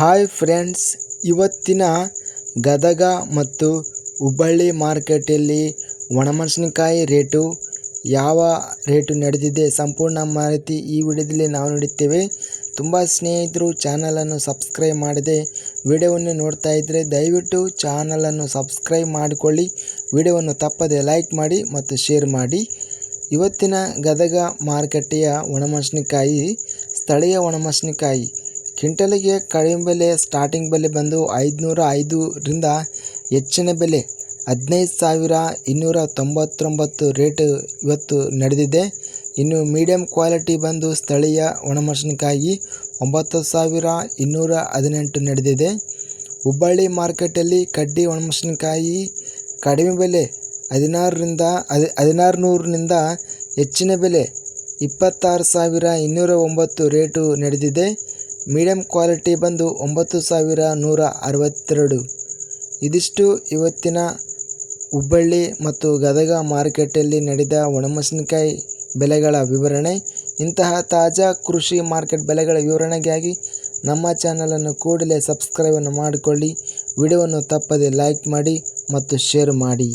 Hi friends, ಇವತ್ತಿನ ಗದಗ ಮತ್ತು ಹುಬ್ಬಳ್ಳಿ ಮಾರ್ಕೆಟಲ್ಲಿ ಒಣಮೆಣಸಿನಕಾಯಿ ರೇಟು ಯಾವ ರೇಟು ನಡೆದಿದೆ ಸಂಪೂರ್ಣ ಮಾಹಿತಿ ಈ ವಿಡಿಯೋದಲ್ಲಿ ನಾವು ನೋಡುತ್ತೇವೆ ತುಂಬ ಸ್ನೇಹಿತರು ಚಾನಲನ್ನು ಸಬ್ಸ್ಕ್ರೈಬ್ ಮಾಡದೆ ವಿಡಿಯೋವನ್ನು ನೋಡ್ತಾ ಇದ್ದರೆ ದಯವಿಟ್ಟು ಚಾನಲನ್ನು ಸಬ್ಸ್ಕ್ರೈಬ್ ಮಾಡಿಕೊಳ್ಳಿ. ವಿಡಿಯೋವನ್ನು ತಪ್ಪದೆ ಲೈಕ್ ಮಾಡಿ ಮತ್ತು ಶೇರ್ ಮಾಡಿ. ಇವತ್ತಿನ ಗದಗ ಮಾರುಕಟ್ಟೆಯ ಒಣಮೆಣಸಿನಕಾಯಿ, ಸ್ಥಳೀಯ ಒಣಮೆಣಸಿನಕಾಯಿ ಕ್ವಿಂಟಲಿಗೆ ಕಡಿಮೆ ಬೆಲೆ ಸ್ಟಾರ್ಟಿಂಗ್ ಬೆಲೆ ಬಂದು ಐದುನೂರ ಐದರಿಂದ ಹೆಚ್ಚಿನ ಬೆಲೆ. ಹದಿನೈದು ಸಾವಿರ ಇನ್ನೂರ ತೊಂಬತ್ತೊಂಬತ್ತು ರೇಟ್ ಇವತ್ತು ನಡೆದಿದೆ. ಇನ್ನು ಮೀಡಿಯಂ ಕ್ವಾಲಿಟಿ ಬಂದು ಸ್ಥಳೀಯ ಒಣಮೆಣಸಿನಕಾಯಿ ಒಂಬತ್ತು ಸಾವಿರ ಇನ್ನೂರ ಹದಿನೆಂಟು ನಡೆದಿದೆ. ಹುಬ್ಬಳ್ಳಿ ಮಾರ್ಕೆಟಲ್ಲಿ ಕಡ್ಡಿ ಒಣಮೆಣಸಿನಕಾಯಿ ಕಡಿಮೆ ಬೆಲೆ ಹದಿನಾರರಿಂದ ಹದಿ ಹದಿನಾರು ನೂರರಿಂದ ಹೆಚ್ಚಿನ ಬೆಲೆ ಇಪ್ಪತ್ತಾರು ಸಾವಿರ ಇನ್ನೂರ ಒಂಬತ್ತು ರೇಟು ನಡೆದಿದೆ. ಮೀಡಿಯಮ್ ಕ್ವಾಲಿಟಿ ಬಂದು ಒಂಬತ್ತು ಸಾವಿರ ನೂರ ಅರವತ್ತೆರಡು. ಇದಿಷ್ಟು ಇವತ್ತಿನ ಹುಬ್ಬಳ್ಳಿ ಮತ್ತು ಗದಗ ಮಾರ್ಕೆಟಲ್ಲಿ ನಡೆದ ಒಣಮೆಣಸಿನಕಾಯಿ ಬೆಲೆಗಳ ವಿವರಣೆ. ಇಂತಹ ತಾಜಾ ಕೃಷಿ ಮಾರ್ಕೆಟ್ ಬೆಲೆಗಳ ವಿವರಣೆಗಾಗಿ ನಮ್ಮ ಚಾನಲನ್ನು ಕೂಡಲೇ ಸಬ್ಸ್ಕ್ರೈಬನ್ನು ಮಾಡಿಕೊಳ್ಳಿ. ವಿಡಿಯೋವನ್ನು ತಪ್ಪದೆ ಲೈಕ್ ಮಾಡಿ ಮತ್ತು ಶೇರ್ ಮಾಡಿ.